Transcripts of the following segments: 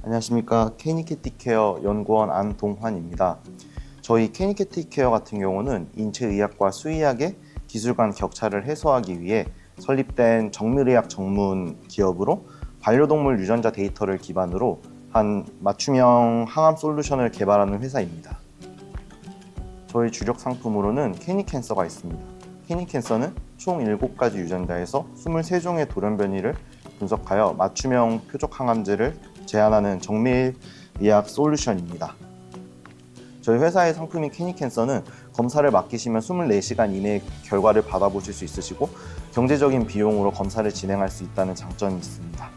안녕하십니까 케니캐티케어 연구원 안동환입니다. 저희 케니캐티케어 같은 경우는 인체의학과 수의학의 기술 간 격차를 해소하기 위해 설립된 정밀의학 전문 기업으로 반려동물 유전자 데이터를 기반으로 한 맞춤형 항암 솔루션을 개발하는 회사입니다. 저희 주력 상품으로는 케니캔서가 있습니다. 케니캔서는 총 7가지 유전자에서 23종의 돌연 변이를 분석하여 맞춤형 표적 항암제를 제안하는 정밀 의학 솔루션입니다. 저희 회사의 상품인 케니캔서는 검사를 맡기시면 24시간 이내에 결과를 받아보실 수 있으시고 경제적인 비용으로 검사를 진행할 수 있다는 장점이 있습니다.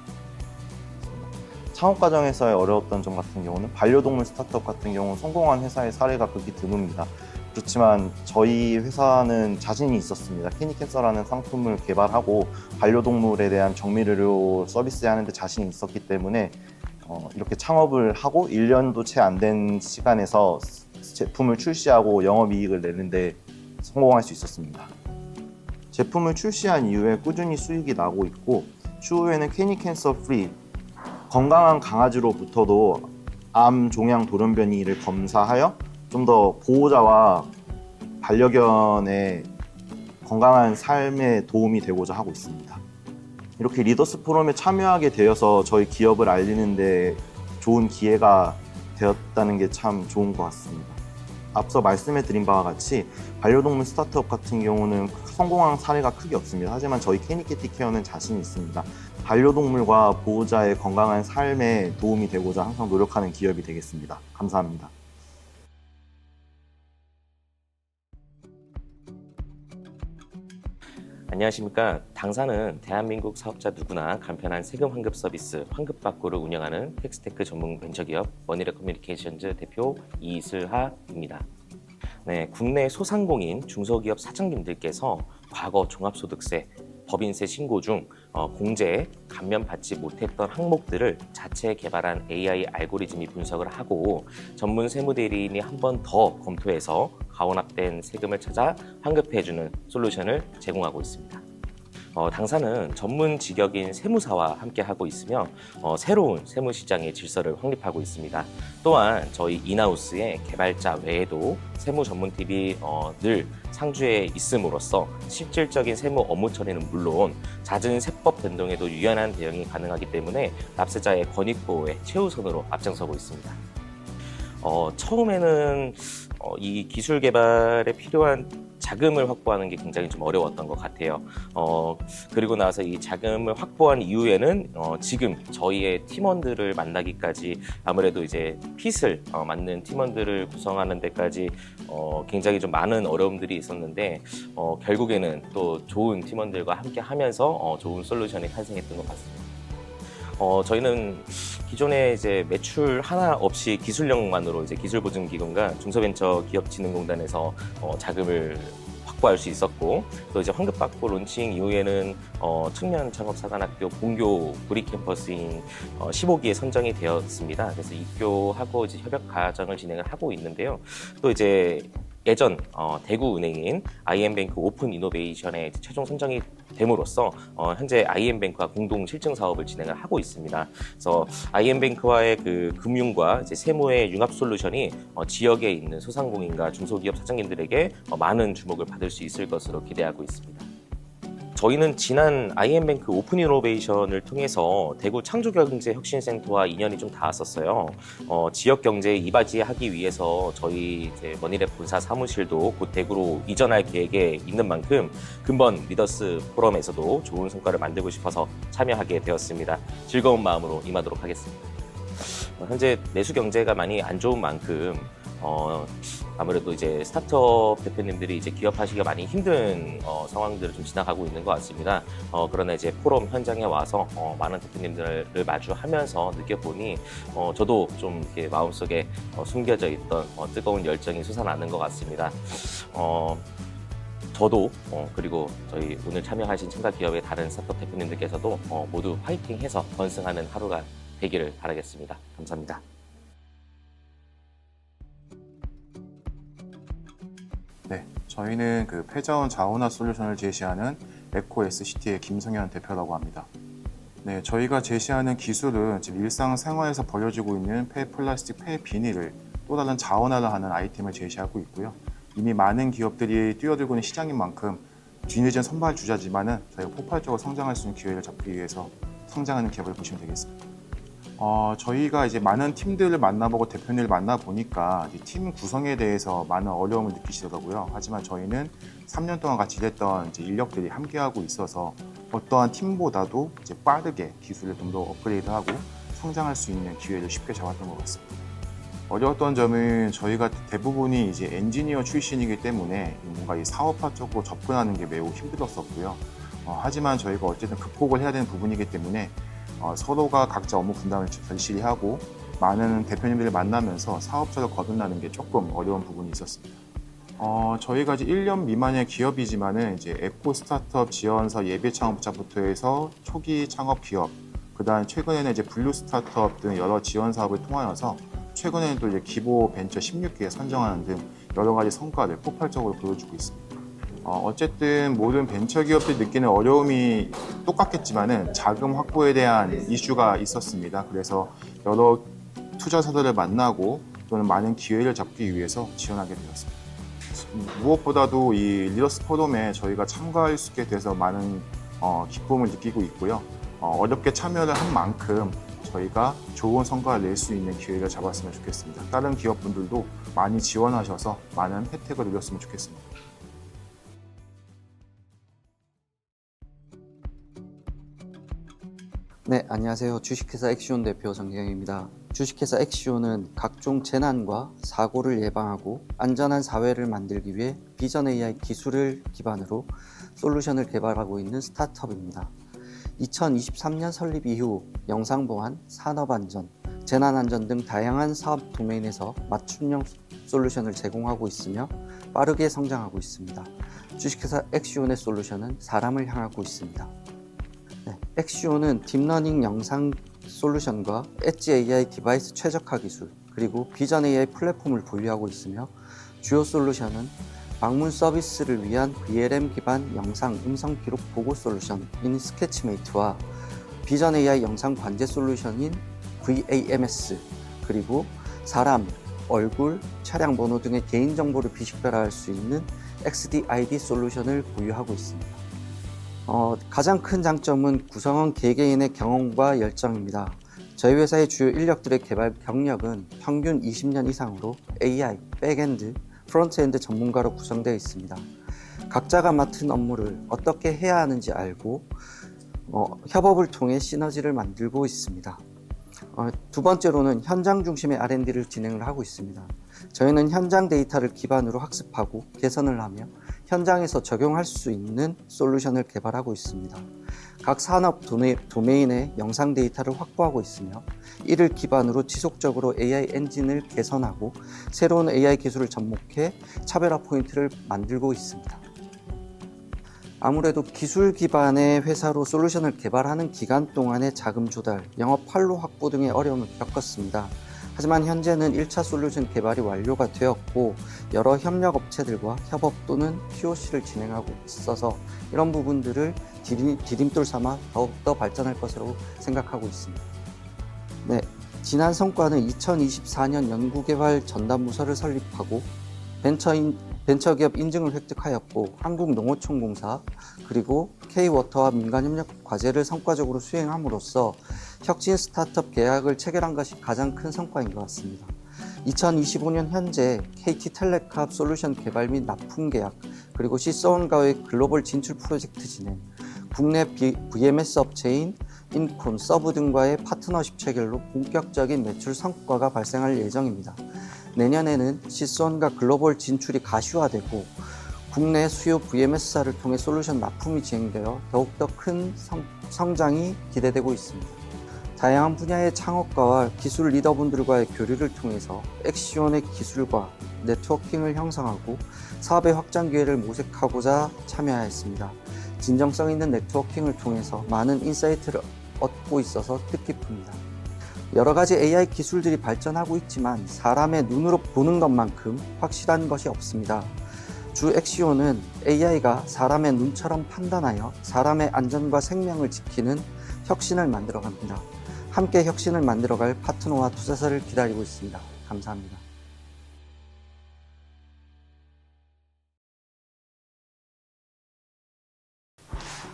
창업 과정에서의 어려웠던 점 같은 경우는 반려동물 스타트업 같은 경우 성공한 회사의 사례가 극히 드뭅니다. 그렇지만 저희 회사는 자신이 있었습니다. 케니캔서라는 상품을 개발하고 반려동물에 대한 정밀 의료 서비스 하는데 자신이 있었기 때문에 어, 이렇게 창업을 하고 1년도 채 안 된 시간에서 제품을 출시하고 영업이익을 내는데 성공할 수 있었습니다. 제품을 출시한 이후에 꾸준히 수익이 나고 있고 추후에는 케니캔서 프리 건강한 강아지로부터도 암 종양 돌연변이를 검사하여 좀 더 보호자와 반려견의 건강한 삶에 도움이 되고자 하고 있습니다. 이렇게 리더스 포럼에 참여하게 되어서 저희 기업을 알리는데 좋은 기회가 되었다는 게 참 좋은 것 같습니다. 앞서 말씀해 드린 바와 같이 반려동물 스타트업 같은 경우는 성공한 사례가 크게 없습니다. 하지만 저희 케니캐티 케어는 자신이 있습니다. 반려동물과 보호자의 건강한 삶에 도움이 되고자 항상 노력하는 기업이 되겠습니다. 감사합니다. 안녕하십니까. 당사는 대한민국 사업자 누구나 간편한 세금 환급 서비스 환급받고를 운영하는 텍스테크 전문 벤처기업 원일의 커뮤니케이션즈 대표 이슬하입니다. 네, 국내 소상공인 중소기업 사장님들께서 과거 종합소득세, 법인세 신고 중 어, 공제에 감면받지 못했던 항목들을 자체 개발한 AI 알고리즘이 분석을 하고 전문 세무대리인이 한 번 더 검토해서 가원합된 세금을 찾아 환급해주는 솔루션을 제공하고 있습니다. 어, 당사는 전문 직역인 세무사와 함께 하고 있으며 어, 새로운 세무 시장의 질서를 확립하고 있습니다. 또한 저희 인하우스의 개발자 외에도 세무 전문팀이 어, 늘 상주에 있음으로써 실질적인 세무 업무 처리는 물론 잦은 세법 변동에도 유연한 대응이 가능하기 때문에 납세자의 권익 보호에 최우선으로 앞장서고 있습니다. 어, 처음에는 어, 이 기술 개발에 필요한 자금을 확보하는 게 굉장히 좀 어려웠던 것 같아요. 어, 그리고 나서 이 자금을 확보한 이후에는 어, 지금 저희의 팀원들을 만나기까지 아무래도 이제 핏을 어, 맞는 팀원들을 구성하는 데까지 어, 굉장히 좀 많은 어려움들이 있었는데 어, 결국에는 또 좋은 팀원들과 함께 하면서 어, 좋은 솔루션이 탄생했던 것 같습니다. 어, 저희는 기존에 이제 매출 하나 없이 기술력만으로 이제 기술보증기금과 중소벤처기업진흥공단에서 어, 자금을 확보할 수 있었고 또 이제 환급받고 론칭 이후에는 어, 청년 창업사관학교 본교 구리 캠퍼스인 어, 15기에 선정이 되었습니다. 그래서 입교하고 이제 협약 과정을 진행을 하고 있는데요. 또 이제 예전 어, 대구은행인 IM뱅크 오픈 이노베이션에 최종 선정이 됨으로써 어, 현재 IM뱅크와 공동 실증 사업을 진행을 하고 있습니다. 그래서 IM뱅크와의 그 금융과 이제 세무의 융합 솔루션이 어, 지역에 있는 소상공인과 중소기업 사장님들에게 어, 많은 주목을 받을 수 있을 것으로 기대하고 있습니다. 저희는 지난 IM뱅크 오픈 이노베이션을 통해서 대구 창조경제혁신센터와 인연이 좀 닿았었어요. 어, 지역 경제에 이바지하기 위해서 저희 머니랩 본사 사무실도 곧 대구로 이전할 계획에 있는 만큼 근본 리더스 포럼에서도 좋은 성과를 만들고 싶어서 참여하게 되었습니다. 즐거운 마음으로 임하도록 하겠습니다. 어, 현재 내수 경제가 많이 안 좋은 만큼 어, 아무래도 이제 스타트업 대표님들이 이제 기업하시기가 많이 힘든 어, 상황들을 좀 지나가고 있는 것 같습니다. 어, 그러나 이제 포럼 현장에 와서 어, 많은 대표님들을 마주하면서 느껴보니 어, 저도 좀 이렇게 마음속에 어, 숨겨져 있던 어, 뜨거운 열정이 솟아나는 것 같습니다. 어, 저도 어, 그리고 저희 오늘 참여하신 참가 기업의 다른 스타트업 대표님들께서도 어, 모두 화이팅해서 번승하는 하루가 되기를 바라겠습니다. 감사합니다. 네, 저희는 그 폐자원 자원화 솔루션을 제시하는 에코 SCT의 김성현 대표라고 합니다. 네, 저희가 제시하는 기술은 지금 일상생활에서 버려지고 있는 폐 플라스틱, 폐 비닐을 또 다른 자원화하는 아이템을 제시하고 있고요. 이미 많은 기업들이 뛰어들고 있는 시장인 만큼 뒤늦은 선발 주자지만은 저희가 폭발적으로 성장할 수 있는 기회를 잡기 위해서 성장하는 기업을 보시면 되겠습니다. 어, 저희가 이제 많은 팀들을 만나보고 대표님을 만나보니까 팀 구성에 대해서 많은 어려움을 느끼시더라고요. 하지만 저희는 3년 동안 같이 일했던 인력들이 함께하고 있어서 어떠한 팀보다도 이제 빠르게 기술을 좀 더 업그레이드하고 성장할 수 있는 기회를 쉽게 잡았던 것 같습니다. 어려웠던 점은 저희가 대부분이 이제 엔지니어 출신이기 때문에 뭔가 이 사업화 쪽으로 접근하는 게 매우 힘들었었고요. 어, 하지만 저희가 어쨌든 극복을 해야 되는 부분이기 때문에 어, 서로가 각자 업무 분담을 절실히 하고 많은 대표님들을 만나면서 사업자를 거듭나는 게 조금 어려운 부분이 있었습니다. 어, 저희가 이제 1년 미만의 기업이지만은 이제 에코 스타트업 지원서 예비 창업자부터 해서 초기 창업 기업, 그다음 최근에는 이제 블루 스타트업 등 여러 지원 사업을 통하여서 최근에는 또 이제 기보 벤처 16개 선정하는 등 여러 가지 성과를 폭발적으로 보여주고 있습니다. 어, 어쨌든 모든 벤처 기업들이 느끼는 어려움이 똑같겠지만은 자금 확보에 대한 이슈가 있었습니다. 그래서 여러 투자사들을 만나고 또는 많은 기회를 잡기 위해서 지원하게 되었습니다. 무엇보다도 이 리더스 포럼에 저희가 참가할 수 있게 돼서 많은 어, 기쁨을 느끼고 있고요. 어, 어렵게 참여를 한 만큼 저희가 좋은 성과를 낼 수 있는 기회를 잡았으면 좋겠습니다. 다른 기업분들도 많이 지원하셔서 많은 혜택을 누렸으면 좋겠습니다. 네, 안녕하세요. 주식회사 엑시온 대표 정경입니다. 주식회사 엑시온은 각종 재난과 사고를 예방하고 안전한 사회를 만들기 위해 비전 AI 기술을 기반으로 솔루션을 개발하고 있는 스타트업입니다. 2023년 설립 이후 영상 보안, 산업 안전, 재난 안전 등 다양한 사업 도메인에서 맞춤형 솔루션을 제공하고 있으며 빠르게 성장하고 있습니다. 주식회사 엑시온의 솔루션은 사람을 향하고 있습니다. 네, 엑시오는 딥러닝 영상 솔루션과 엣지 AI 디바이스 최적화 기술 그리고 비전 AI 플랫폼을 보유하고 있으며 주요 솔루션은 방문 서비스를 위한 VLM 기반 영상 음성 기록 보고 솔루션인 스케치메이트와 비전 AI 영상 관제 솔루션인 VAMS 그리고 사람, 얼굴, 차량 번호 등의 개인 정보를 비식별화할 수 있는 XDID 솔루션을 보유하고 있습니다. 어, 가장 큰 장점은 구성원 개개인의 경험과 열정입니다. 저희 회사의 주요 인력들의 개발 경력은 평균 20년 이상으로 AI, 백엔드, 프론트엔드 전문가로 구성되어 있습니다. 각자가 맡은 업무를 어떻게 해야 하는지 알고 어, 협업을 통해 시너지를 만들고 있습니다. 어, 두 번째로는 현장 중심의 R&D를 진행을 하고 있습니다. 저희는 현장 데이터를 기반으로 학습하고 개선을 하며 현장에서 적용할 수 있는 솔루션을 개발하고 있습니다. 각 산업 도메, 도메인의 영상 데이터를 확보하고 있으며 이를 기반으로 지속적으로 AI 엔진을 개선하고 새로운 AI 기술을 접목해 차별화 포인트를 만들고 있습니다. 아무래도 기술 기반의 회사로 솔루션을 개발하는 기간 동안의 자금 조달, 영업 활로 확보 등의 어려움을 겪었습니다. 하지만 현재는 1차 솔루션 개발이 완료가 되었고 여러 협력 업체들과 협업 또는 POC를 진행하고 있어서 이런 부분들을 디림, 디딤돌 삼아 더욱더 발전할 것으로 생각하고 있습니다. 네, 지난 성과는 2024년 연구개발 전담부서를 설립하고 벤처인, 벤처기업 인증을 획득하였고 한국농어촌공사 그리고 K워터와 민간협력 과제를 성과적으로 수행함으로써 혁신 스타트업 계약을 체결한 것이 가장 큰 성과인 것 같습니다. 2025년 현재 KT텔레캅 솔루션 개발 및 납품 계약 그리고 시서원과의 글로벌 진출 프로젝트 진행 국내 VMS 업체인 인콘, 서브 등과의 파트너십 체결로 본격적인 매출 성과가 발생할 예정입니다. 내년에는 시스원과 글로벌 진출이 가시화되고 국내 수요 VMS사를 통해 솔루션 납품이 진행되어 더욱더 큰 성, 성장이 기대되고 있습니다. 다양한 분야의 창업가와 기술 리더분들과의 교류를 통해서 엑시온의 기술과 네트워킹을 형성하고 사업의 확장 기회를 모색하고자 참여하였습니다. 진정성 있는 네트워킹을 통해서 많은 인사이트를 얻고 있어서 뜻깊습니다. 여러 가지 AI 기술들이 발전하고 있지만 사람의 눈으로 보는 것만큼 확실한 것이 없습니다. 주 엑시오는 AI가 사람의 눈처럼 판단하여 사람의 안전과 생명을 지키는 혁신을 만들어 갑니다. 함께 혁신을 만들어갈 파트너와 투자사를 기다리고 있습니다. 감사합니다.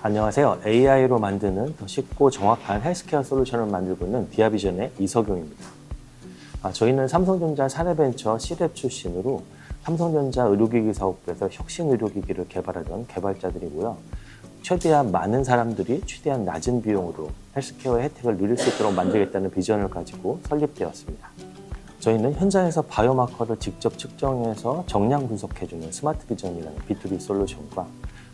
안녕하세요. AI로 만드는 더 쉽고 정확한 헬스케어 솔루션을 만들고 있는 디아비전의 이석용입니다. 아, 저희는 삼성전자 사내벤처 C랩 출신으로 삼성전자 의료기기 사업부에서 혁신 의료기기를 개발하던 개발자들이고요. 최대한 많은 사람들이 최대한 낮은 비용으로 헬스케어의 혜택을 누릴 수 있도록 만들겠다는 비전을 가지고 설립되었습니다. 저희는 현장에서 바이오마커를 직접 측정해서 정량 분석해주는 스마트 비전이라는 B2B 솔루션과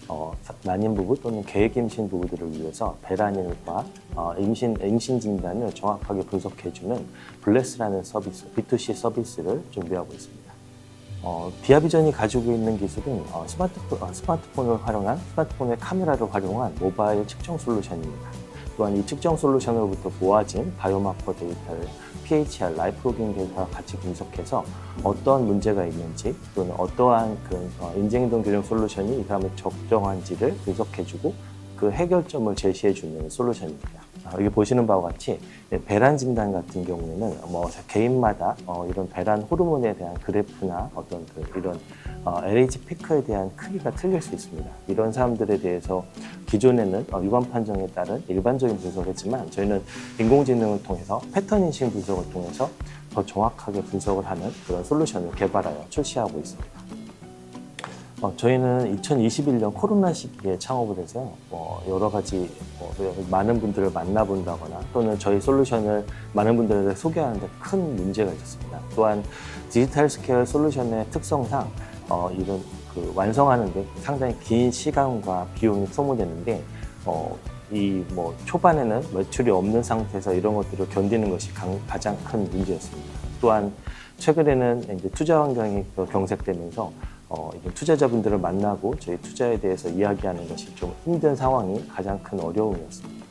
어, 난임 부부 또는 계획 임신 부부들을 위해서 배란일과 어, 임신 임신 진단을 정확하게 분석해주는 블레스라는 서비스 B2C 서비스를 준비하고 있습니다. 어, 디아비전이 가지고 있는 기술은 어, 스마트폰, 어, 스마트폰을 활용한 스마트폰의 카메라를 활용한 모바일 측정 솔루션입니다. 또한 이 측정 솔루션으로부터 모아진 바이오마커 데이터를 PHR, 라이프로깅 데이터와 같이 분석해서 어떠한 문제가 있는지 또는 어떠한 그 어, 인지행동 교정 솔루션이 이 사람을 적정한지를 분석해주고 그 해결점을 제시해주는 솔루션입니다. 아, 여기 보시는 바와 같이 예, 배란 진단 같은 경우에는 뭐 개인마다 어, 이런 배란 호르몬에 대한 그래프나 어떤 그 이런 어, LH 피크에 대한 크기가 틀릴 수 있습니다. 이런 사람들에 대해서 기존에는 어, 유관 판정에 따른 일반적인 분석을 했지만 저희는 인공지능을 통해서 패턴 인식 분석을 통해서 더 정확하게 분석을 하는 그런 솔루션을 개발하여 출시하고 있습니다. 어, 저희는 2021년 코로나 시기에 창업을 해서 어, 여러 가지 어, 많은 분들을 만나본다거나 또는 저희 솔루션을 많은 분들에게 소개하는데 큰 문제가 있었습니다. 또한 디지털 스케어 솔루션의 특성상 어, 이런 그 완성하는데 상당히 긴 시간과 비용이 소모되는데 어, 이 뭐 초반에는 매출이 없는 상태에서 이런 것들을 견디는 것이 강- 가장 큰 문제였습니다. 또한 최근에는 이제 투자 환경이 또 경색되면서 어, 투자자분들을 만나고 저희 투자에 대해서 이야기하는 것이 좀 힘든 상황이 가장 큰 어려움이었습니다.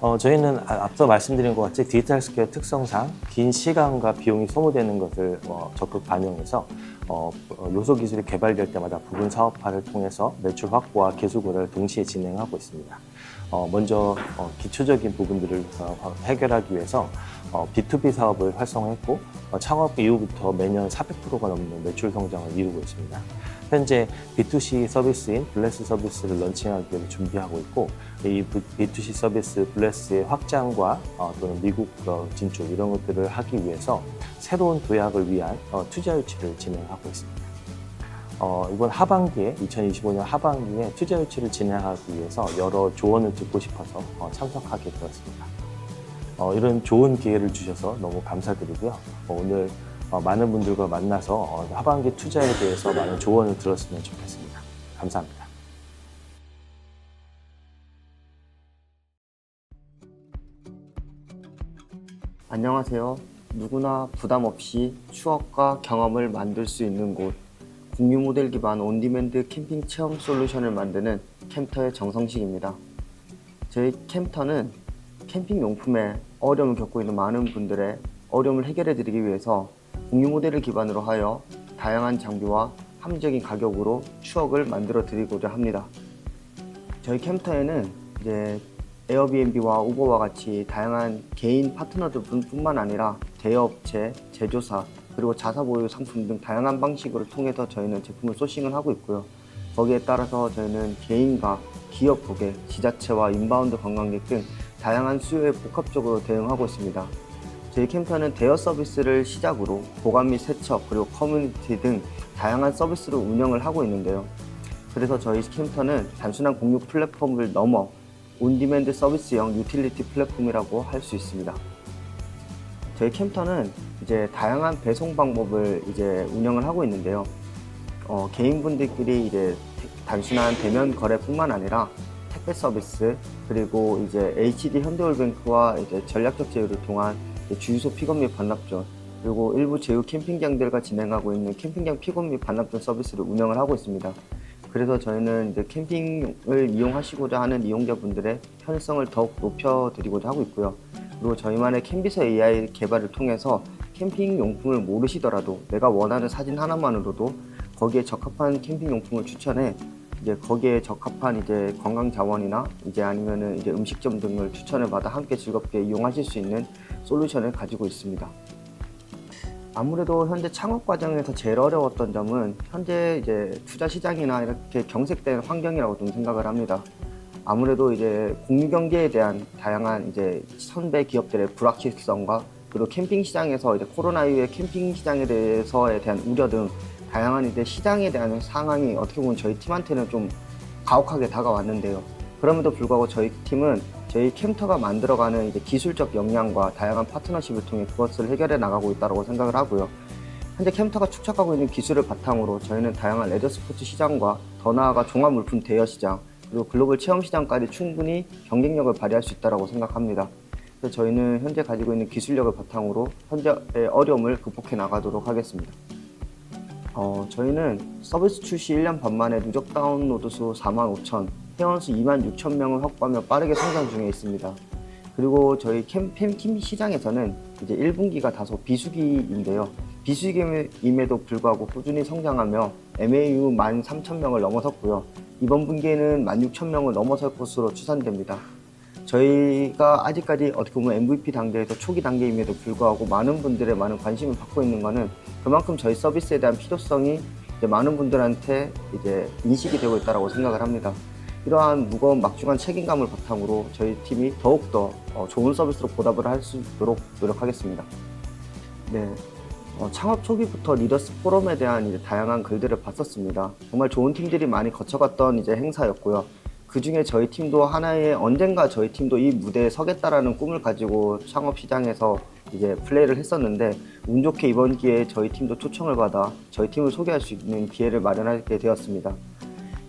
어, 저희는 아- 앞서 말씀드린 것 같이 디지털 스케어 특성상 긴 시간과 비용이 소모되는 것을 어, 적극 반영해서 어, 어, 요소 기술이 개발될 때마다 부분 사업화를 통해서 매출 확보와 개수 고려를 동시에 진행하고 있습니다. 어, 먼저 어, 기초적인 부분들을 어, 해결하기 위해서 어, B2B 사업을 활성화했고 어, 창업 이후부터 매년 400%가 넘는 매출 성장을 이루고 있습니다. 현재 B2C 서비스인 블레스 서비스를 런칭하기 위해 준비하고 있고 이 B2C 서비스 블레스의 확장과 어, 또는 미국 어, 진출 이런 것들을 하기 위해서 새로운 도약을 위한 어, 투자 유치를 진행하고 있습니다. 어, 이번 하반기에 2025년 하반기에 투자 유치를 진행하기 위해서 여러 조언을 듣고 싶어서 어, 참석하게 되었습니다. 어, 이런 좋은 기회를 주셔서 너무 감사드리고요. 어, 오늘 어, 많은 분들과 만나서 어, 하반기 투자에 대해서 많은 조언을 들었으면 좋겠습니다. 감사합니다. 안녕하세요. 누구나 부담 없이 추억과 경험을 만들 수 있는 곳, 공유 모델 기반 온디맨드 캠핑 체험 솔루션을 만드는 캠터의 정성식입니다. 저희 캠터는 캠핑 용품에 어려움을 겪고 있는 많은 분들의 어려움을 해결해 드리기 위해서 공유 모델을 기반으로 하여 다양한 장비와 합리적인 가격으로 추억을 만들어 드리고자 합니다. 저희 캠터에는 이제 에어비앤비와 우버와 같이 다양한 개인 파트너들 뿐만 아니라 대여업체, 제조사, 그리고 자사 보유 상품 등 다양한 방식으로 통해서 저희는 제품을 소싱을 하고 있고요. 거기에 따라서 저희는 개인과 기업 고객, 지자체와 인바운드 관광객 등 다양한 수요에 복합적으로 대응하고 있습니다. 저희 캠퍼는 대여 서비스를 시작으로 보관 및 세척 그리고 커뮤니티 등 다양한 서비스를 운영을 하고 있는데요. 그래서 저희 캠퍼는 단순한 공유 플랫폼을 넘어 온디맨드 서비스형 유틸리티 플랫폼이라고 할 수 있습니다. 저희 캠터는 이제 다양한 배송 방법을 이제 운영을 하고 있는데요. 어, 개인분들끼리 이제 태- 단순한 대면 거래뿐만 아니라 택배 서비스 그리고 이제 HD 현대올뱅크와 이제 전략적 제휴를 통한 주유소 픽업 및 반납 전 그리고 일부 제휴 캠핑장들과 진행하고 있는 캠핑장 픽업 및 반납 전 서비스를 운영을 하고 있습니다. 그래서 저희는 이제 캠핑을 이용하시고자 하는 이용자분들의 편의성을 더욱 높여드리고자 하고 있고요. 그리고 저희만의 캠비서 AI 개발을 통해서 캠핑 용품을 모르시더라도 내가 원하는 사진 하나만으로도 거기에 적합한 캠핑 용품을 추천해 이제 거기에 적합한 이제 건강 자원이나 이제 아니면은 이제 음식점 등을 추천을 받아 함께 즐겁게 이용하실 수 있는 솔루션을 가지고 있습니다. 아무래도 현재 창업 과정에서 제일 어려웠던 점은 현재 이제 투자 시장이나 이렇게 경색된 환경이라고 좀 생각을 합니다. 아무래도 이제 공유 경제에 대한 다양한 이제 선배 기업들의 불확실성과 그리고 캠핑 시장에서 이제 코로나 이후에 캠핑 시장에 대해서에 대한 우려 등 다양한 이제 시장에 대한 상황이 어떻게 보면 저희 팀한테는 좀 가혹하게 다가왔는데요. 그럼에도 불구하고 저희 팀은 저희 캠터가 만들어가는 이제 기술적 역량과 다양한 파트너십을 통해 그것을 해결해 나가고 있다고 생각을 하고요. 현재 캠터가 축적하고 있는 기술을 바탕으로 저희는 다양한 레저 스포츠 시장과 더 나아가 종합 물품 대여 시장 그리고 글로벌 체험 시장까지 충분히 경쟁력을 발휘할 수 있다고 생각합니다. 그래서 저희는 현재 가지고 있는 기술력을 바탕으로 현재의 어려움을 극복해 나가도록 하겠습니다. 어, 저희는 서비스 출시 1년 반 만에 누적 다운로드 수 4만 5천, 회원수 2만 6천 명을 확보하며 빠르게 성장 중에 있습니다. 그리고 저희 캠, 캠 시장에서는 이제 1분기가 다소 비수기인데요. 비수기임에도 불구하고 꾸준히 성장하며 MAU 1만 3천 명을 넘어섰고요. 이번 분기에는 1만 6천 명을 넘어설 것으로 추산됩니다. 저희가 아직까지 어떻게 보면 MVP 단계에서 초기 단계임에도 불구하고 많은 분들의 많은 관심을 받고 있는 것은 그만큼 저희 서비스에 대한 필요성이 많은 분들한테 이제 인식이 되고 있다고 생각을 합니다. 이러한 무거운 막중한 책임감을 바탕으로 저희 팀이 더욱더 어, 좋은 서비스로 보답을 할 수 있도록 노력하겠습니다. 네. 어, 창업 초기부터 리더스 포럼에 대한 이제 다양한 글들을 봤었습니다. 정말 좋은 팀들이 많이 거쳐갔던 이제 행사였고요. 그 중에 저희 팀도 하나의 언젠가 저희 팀도 이 무대에 서겠다라는 꿈을 가지고 창업 시장에서 이제 플레이를 했었는데 운 좋게 이번 기회에 저희 팀도 초청을 받아 저희 팀을 소개할 수 있는 기회를 마련하게 되었습니다.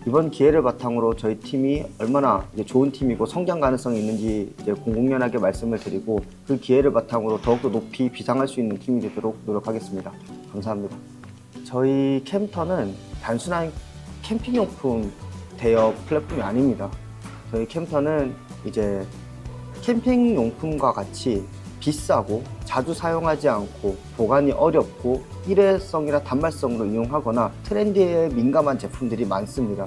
이번 기회를 바탕으로 저희 팀이 얼마나 좋은 팀이고 성장 가능성이 있는지 공공연하게 말씀을 드리고 그 기회를 바탕으로 더욱더 높이 비상할 수 있는 팀이 되도록 노력하겠습니다. 감사합니다. 저희 캠터는 단순한 캠핑용품 대여 플랫폼이 아닙니다. 저희 캠터는 이제 캠핑용품과 같이 비싸고 자주 사용하지 않고 보관이 어렵고 일회성이나 단말성으로 이용하거나 트렌드에 민감한 제품들이 많습니다.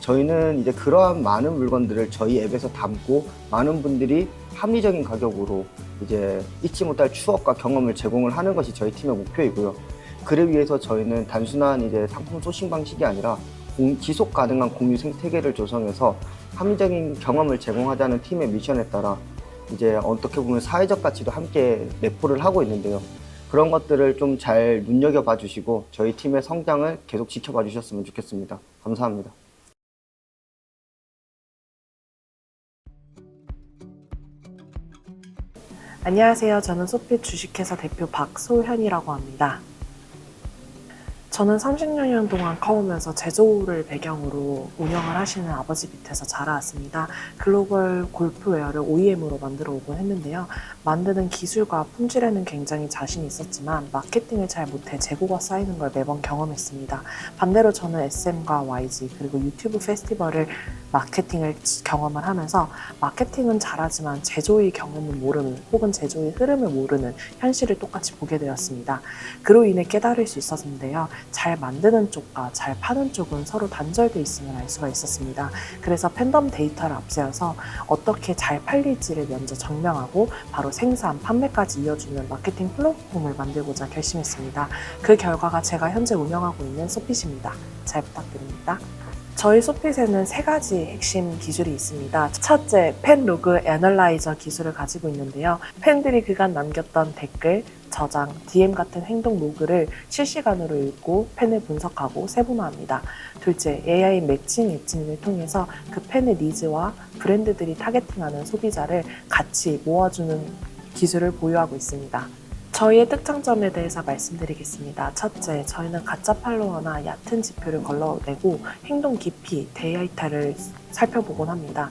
저희는 이제 그러한 많은 물건들을 저희 앱에서 담고 많은 분들이 합리적인 가격으로 이제 잊지 못할 추억과 경험을 제공을 하는 것이 저희 팀의 목표이고요. 그를 위해서 저희는 단순한 이제 상품 소싱 방식이 아니라 공- 지속 가능한 공유 생태계를 조성해서 합리적인 경험을 제공하자는 팀의 미션에 따라 이제 어떻게 보면 사회적 가치도 함께 내포를 하고 있는데요. 그런 것들을 좀 잘 눈여겨봐 주시고 저희 팀의 성장을 계속 지켜봐 주셨으면 좋겠습니다. 감사합니다. 안녕하세요. 저는 소피 주식회사 대표 박소현이라고 합니다. 저는 30년 동안 커오면서 제조를 배경으로 운영을 하시는 아버지 밑에서 자라왔습니다. 글로벌 골프웨어를 OEM으로 만들어 오곤 했는데요. 만드는 기술과 품질에는 굉장히 자신이 있었지만 마케팅을 잘 못해 재고가 쌓이는 걸 매번 경험했습니다. 반대로 저는 SM과 YG 그리고 유튜브 페스티벌을 마케팅을 경험을 하면서 마케팅은 잘하지만 제조의 경험은 모르는 혹은 제조의 흐름을 모르는 현실을 똑같이 보게 되었습니다. 그로 인해 깨달을 수 있었는데요. 잘 만드는 쪽과 잘 파는 쪽은 서로 단절돼 있음을 알 수가 있었습니다. 그래서 팬덤 데이터를 앞세워서 어떻게 잘 팔릴지를 먼저 증명하고 바로 생산, 판매까지 이어주는 마케팅 플랫폼을 만들고자 결심했습니다. 그 결과가 제가 현재 운영하고 있는 소핏입니다. 잘 부탁드립니다. 저희 소핏에는 세 가지 핵심 기술이 있습니다. 첫째, 팬 로그 애널라이저 기술을 가지고 있는데요. 팬들이 그간 남겼던 댓글, 저장, DM 같은 행동 로그를 실시간으로 읽고 팬을 분석하고 세분화합니다. 둘째, AI 매칭 엣징을 통해서 그 팬의 니즈와 브랜드들이 타겟팅하는 소비자를 같이 모아주는 기술을 보유하고 있습니다. 저희의 특장점에 대해서 말씀드리겠습니다. 첫째, 저희는 가짜 팔로워나 얕은 지표를 걸러내고 행동 깊이 데이터를 살펴보곤 합니다.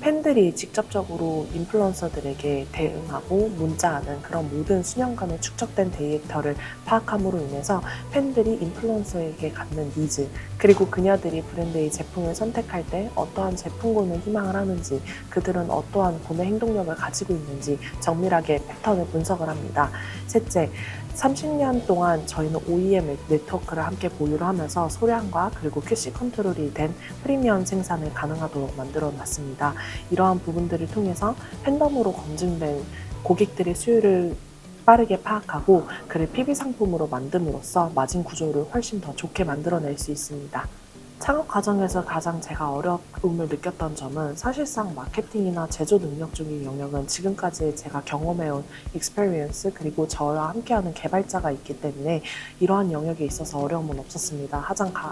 팬들이 직접적으로 인플루언서들에게 대응하고 문자하는 그런 모든 수년간의 축적된 데이터를 파악함으로 인해서 팬들이 인플루언서에게 갖는 니즈 그리고 그녀들이 브랜드의 제품을 선택할 때 어떠한 제품군을 희망을 하는지 그들은 어떠한 구매 행동력을 가지고 있는지 정밀하게 패턴을 분석을 합니다. 셋째, 30년 동안 저희는 OEM 네트워크를 함께 보유를 하면서 소량과 그리고 QC 컨트롤이 된 프리미엄 생산을 가능하도록 만들어 놨습니다. 이러한 부분들을 통해서 팬덤으로 검증된 고객들의 수요를 빠르게 파악하고 그를 PB 상품으로 만듦으로써 마진 구조를 훨씬 더 좋게 만들어낼 수 있습니다. 창업 과정에서 가장 제가 어려움을 느꼈던 점은 사실상 마케팅이나 제조 능력 중의 영역은 지금까지 제가 경험해온 익스페리언스 그리고 저와 함께하는 개발자가 있기 때문에 이러한 영역에 있어서 어려움은 없었습니다.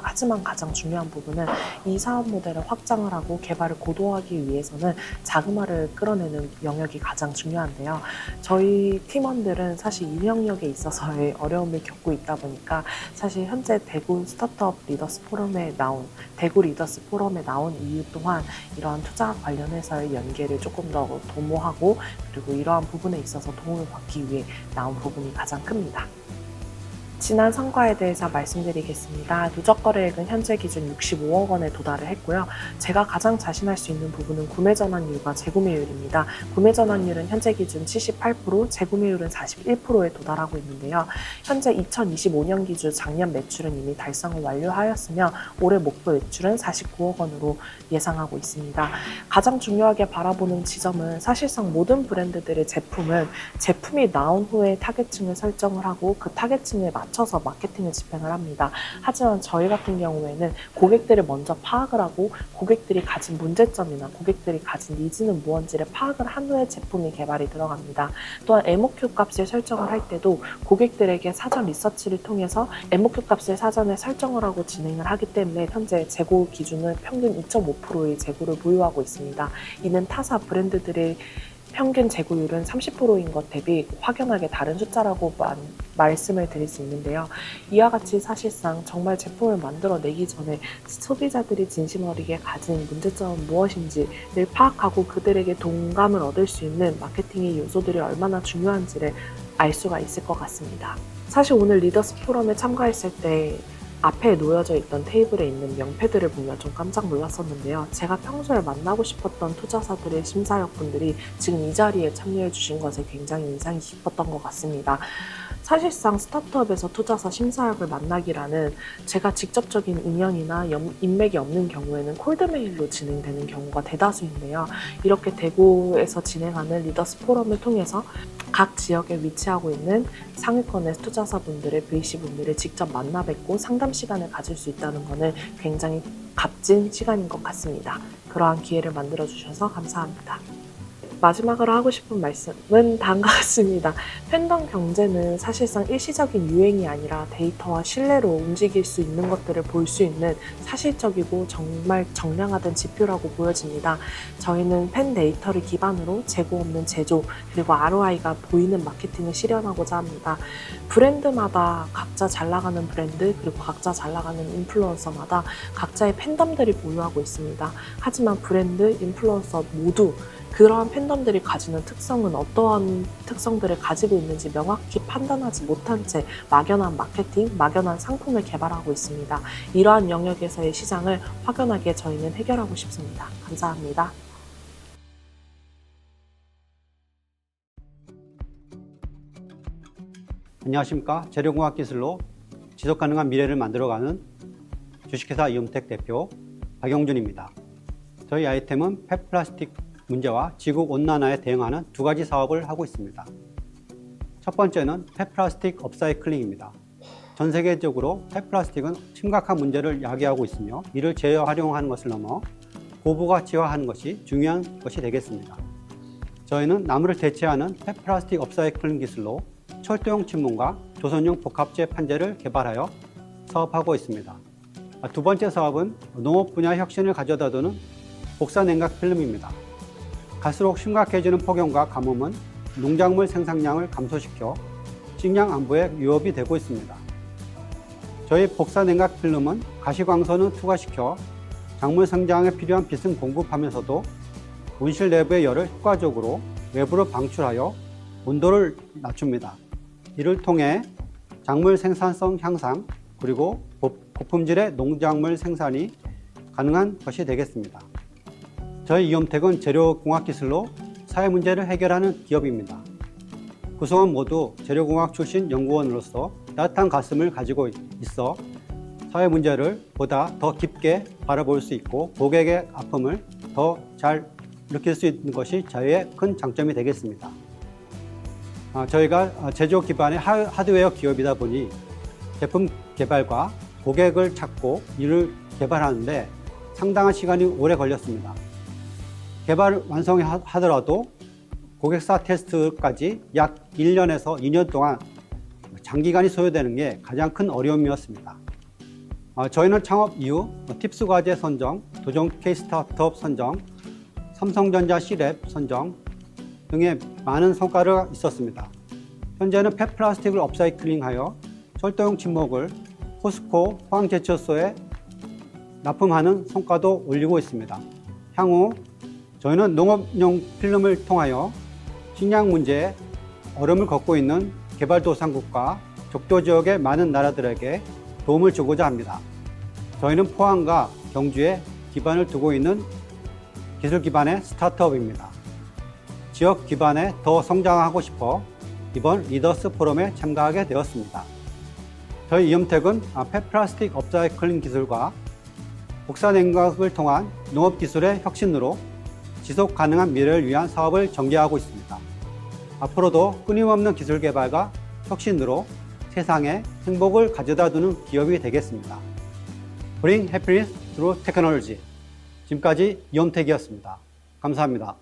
하지만 가장 중요한 부분은 이 사업 모델을 확장을 하고 개발을 고도화하기 위해서는 자금화를 끌어내는 영역이 가장 중요한데요. 저희 팀원들은 사실 이 영역에 있어서의 어려움을 겪고 있다 보니까 사실 현재 대구 스타트업 리더스 포럼에 나온 대구 리더스 포럼에 나온 이유 또한 이러한 투자 관련해서의 연계를 조금 더 도모하고 그리고 이러한 부분에 있어서 도움을 받기 위해 나온 부분이 가장 큽니다. 지난 성과에 대해서 말씀드리겠습니다. 누적 거래액은 현재 기준 65억 원에 도달을 했고요. 제가 가장 자신할 수 있는 부분은 구매 전환율과 재구매율입니다. 구매 전환율은 현재 기준 78%, 재구매율은 41%에 도달하고 있는데요. 현재 2025년 기준 작년 매출은 이미 달성을 완료하였으며 올해 목표 매출은 49억 원으로 예상하고 있습니다. 가장 중요하게 바라보는 지점은 사실상 모든 브랜드들의 제품은 제품이 나온 후에 타겟층을 설정을 하고 그 타겟층에 맞 춰서 마케팅을 집행을 합니다. 하지만 저희 같은 경우에는 고객들을 먼저 파악을 하고 고객들이 가진 문제점이나 고객들이 가진 니즈는 무언지를 파악을 한 후에 제품이 개발이 들어갑니다. 또한 MOQ 값을 설정을 할 때도 고객들에게 사전 리서치를 통해서 MOQ 값을 사전에 설정을 하고 진행을 하기 때문에 현재 재고 기준은 평균 2.5%의 재고를 보유하고 있습니다. 이는 타사 브랜드들의 평균 재고율은 30%인 것 대비 확연하게 다른 숫자라고 만- 말씀을 드릴 수 있는데요. 이와 같이 사실상 정말 제품을 만들어내기 전에 소비자들이 진심 어리게 가진 문제점은 무엇인지를 파악하고 그들에게 동감을 얻을 수 있는 마케팅의 요소들이 얼마나 중요한지를 알 수가 있을 것 같습니다. 사실 오늘 리더스 포럼에 참가했을 때 앞에 놓여져 있던 테이블에 있는 명패들을 보면 좀 깜짝 놀랐었는데요. 제가 평소에 만나고 싶었던 투자사들의 심사역분들이 지금 이 자리에 참여해 주신 것에 굉장히 인상이 깊었던 것 같습니다. 사실상 스타트업에서 투자사 심사역을 만나기라는 제가 직접적인 인연이나 연- 인맥이 없는 경우에는 콜드메일로 진행되는 경우가 대다수인데요. 이렇게 대구에서 진행하는 리더스 포럼을 통해서 각 지역에 위치하고 있는 상위권의 투자사분들의 VC분들을 직접 만나 뵙고 상담 시간을 가질 수 있다는 것은 굉장히 값진 시간인 것 같습니다. 그러한 기회를 만들어 주셔서 감사합니다. 마지막으로 하고 싶은 말씀은 다음과 같습니다. 팬덤 경제는 사실상 일시적인 유행이 아니라 데이터와 신뢰로 움직일 수 있는 것들을 볼 수 있는 사실적이고 정말 정량화된 지표라고 보여집니다. 저희는 팬 데이터를 기반으로 재고 없는 제조 그리고 ROI가 보이는 마케팅을 실현하고자 합니다. 브랜드마다 각자 잘 나가는 브랜드 그리고 각자 잘 나가는 인플루언서마다 각자의 팬덤들이 보유하고 있습니다. 하지만 브랜드, 인플루언서 모두 그러한 팬덤들이 가지는 특성은 어떠한 특성들을 가지고 있는지 명확히 판단하지 못한 채 막연한 마케팅, 막연한 상품을 개발하고 있습니다. 이러한 영역에서의 시장을 확연하게 저희는 해결하고 싶습니다. 감사합니다. 안녕하십니까. 재료공학 기술로 지속 가능한 미래를 만들어가는 주식회사 이음텍 대표 박영준입니다. 저희 아이템은 폐플라스틱 문제와 지구 온난화에 대응하는 두 가지 사업을 하고 있습니다. 첫 번째는 폐플라스틱 업사이클링입니다. 전 세계적으로 폐플라스틱은 심각한 문제를 야기하고 있으며 이를 재활용하는 것을 넘어 고부가치화하는 것이 중요한 것이 되겠습니다. 저희는 나무를 대체하는 폐플라스틱 업사이클링 기술로 철도용 침문과 조선용 복합재 판재를 개발하여 사업하고 있습니다. 아, 두 번째 사업은 농업 분야 혁신을 가져다 두는 복사 냉각 필름입니다. 갈수록 심각해지는 폭염과 가뭄은 농작물 생산량을 감소시켜 식량 안보에 위협이 되고 있습니다. 저희 복사 냉각 필름은 가시광선을 투과시켜 작물 성장에 필요한 빛은 공급하면서도 온실 내부의 열을 효과적으로 외부로 방출하여 온도를 낮춥니다. 이를 통해 작물 생산성 향상 그리고 고- 고품질의 농작물 생산이 가능한 것이 되겠습니다. 저희 이옴텍은 재료공학 기술로 사회 문제를 해결하는 기업입니다. 구성원 모두 재료공학 출신 연구원으로서 따뜻한 가슴을 가지고 있어 사회 문제를 보다 더 깊게 바라볼 수 있고 고객의 아픔을 더 잘 느낄 수 있는 것이 저희의 큰 장점이 되겠습니다. 아, 저희가 제조 기반의 하- 하드웨어 기업이다 보니 제품 개발과 고객을 찾고 이를 개발하는데 상당한 시간이 오래 걸렸습니다. 개발 완성하더라도 고객사 테스트까지 약 1년에서 2년 동안 장기간이 소요되는 게 가장 큰 어려움이었습니다. 어, 저희는 창업 이후 팁스 과제 선정, 도전 K 스타트업 선정, 삼성전자 C랩 선정 등의 많은 성과가 있었습니다. 현재는 폐플라스틱을 업사이클링하여 철도용 침목을 포스코 포항제철소에 납품하는 성과도 올리고 있습니다. 향후 저희는 농업용 필름을 통하여 식량 문제에 어려움을 겪고 있는 개발도상국과 적도 지역의 많은 나라들에게 도움을 주고자 합니다. 저희는 포항과 경주에 기반을 두고 있는 기술 기반의 스타트업입니다. 지역 기반에 더 성장하고 싶어 이번 리더스 포럼에 참가하게 되었습니다. 저희 이음택은 폐플라스틱 업사이클링 기술과 복사 냉각을 통한 농업 기술의 혁신으로 지속 가능한 미래를 위한 사업을 전개하고 있습니다. 앞으로도 끊임없는 기술 개발과 혁신으로 세상에 행복을 가져다 두는 기업이 되겠습니다. Bring Happiness Through Technology. 지금까지 이엄택이었습니다. 감사합니다.